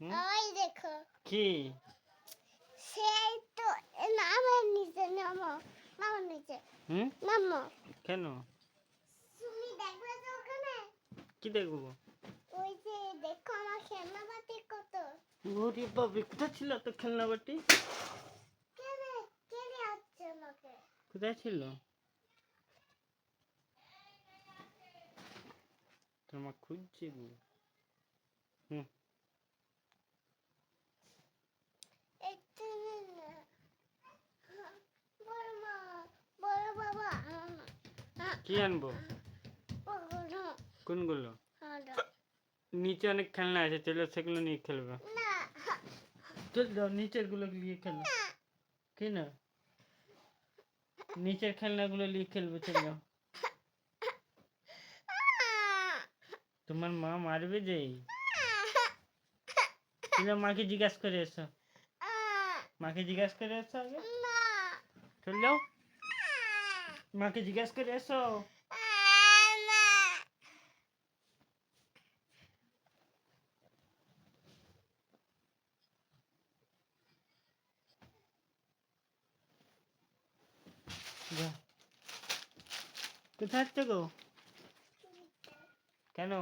ওই দেখো। কি? সেই তো নামের নিচে নামো নামো নিচে। হুম? নামো। কেন? তুমি দেখবে তো ওখানে? কি দেখব? ওই যে দেখো আমার খেলনা বাতি কত। ওরে বাবা কোথায় ছিল তো খেলনা বাটি কোথায় ছিল? তোমার খুঁজছে হুম একটু না বড় মা বড় বাবা আম- কি আনব? কোনগুলো? নিচে অনেক খেলনা আছে, চলো সেগুলো নিয়ে খেলবে। চল যাও নিচেরগুলো নিয়ে খেলো। কি না? নিচের খেলনাগুলো নিয়ে খেলবে, চল যাও তোমার মা মারবে যে? তুমি মাকে জিজ্ঞাসা করে এসো। মাকে জিজ্ঞাসা করে এসো আগে। চল যাও মাকে জিজ্ঞেস করে এসো কোথায় যাচ্ছ গো কেন